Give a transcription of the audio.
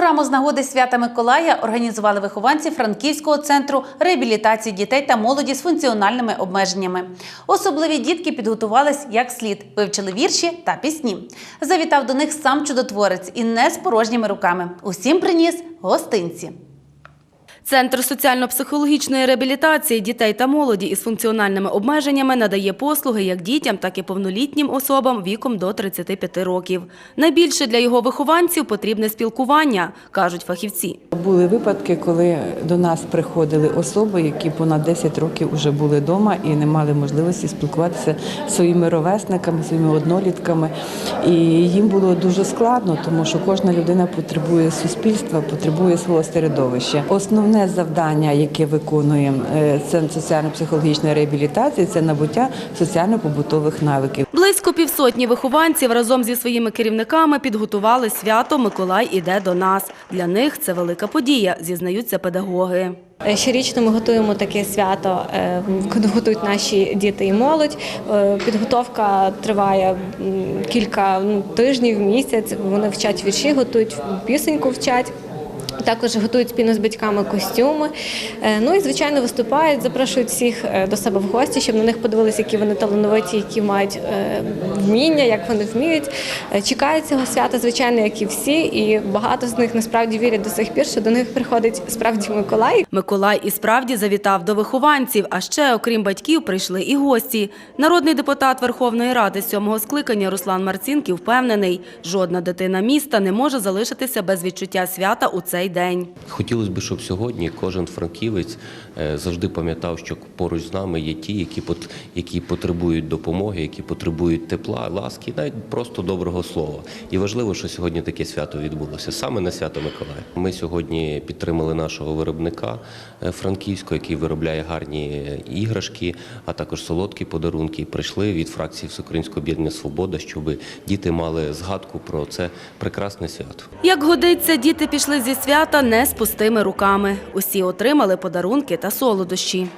Програму з нагоди свята Миколая організували вихованці Франківського центру реабілітації дітей та молоді з функціональними обмеженнями. Особливі дітки підготувались як слід, вивчили вірші та пісні. Завітав до них сам чудотворець і не з порожніми руками. Усім приніс гостинці. Центр соціально-психологічної реабілітації дітей та молоді із функціональними обмеженнями надає послуги як дітям, так і повнолітнім особам віком до 35 років. Найбільше для його вихованців потрібне спілкування, кажуть фахівці. Були випадки, коли до нас приходили особи, які понад 10 років вже були вдома і не мали можливості спілкуватися зі своїми ровесниками, своїми однолітками. І їм було дуже складно, тому що кожна людина потребує суспільства, потребує свого середовища. Основне завдання, яке виконує е, Центр соціально-психологічної реабілітації, це набуття соціально-побутових навиків. Близько півсотні вихованців разом зі своїми керівниками підготували свято «Миколай іде до нас». Для них це велика подія, зізнаються педагоги. Е, Щорічно ми готуємо таке свято, е, готують наші діти і молодь. Підготовка триває кілька ну, тижнів, місяць. Вони вчать вірші, готують пісеньку, вчать. Також готують спільно з батьками костюми. Е, Ну і звичайно виступають, запрошують всіх е, до себе в гості, щоб на них подивилися, які вони талановиті, які мають е, вміння, як вони вміють. Чекають цього свята, звичайно, як і всі, і багато з них насправді вірять до сих пір, що до них приходить справді Миколай. Миколай і справді завітав до вихованців, а ще, окрім батьків, прийшли і гості. Народний депутат Верховної Ради сьомого скликання Руслан Марцінків впевнений, жодна дитина міста не може залишитися без відчуття свята у цей день. Хотілося б, щоб сьогодні кожен франківець е, завжди пам'ятав, що поруч з нами є ті, які які потребують допомоги, які потребують тепла, ласки, навіть просто доброго слова. І важливо, що сьогодні таке свято відбулося саме на свято Миколая. Ми сьогодні підтримали нашого виробника е, франківського, який виробляє гарні е, іграшки, а також солодкі подарунки. Прийшли від фракції Всеукраїнського об'єднання Свобода, щоб діти мали згадку про це прекрасне свято. Як годиться, діти пішли зі свята не з пустими руками. Усі отримали подарунки та солодощі.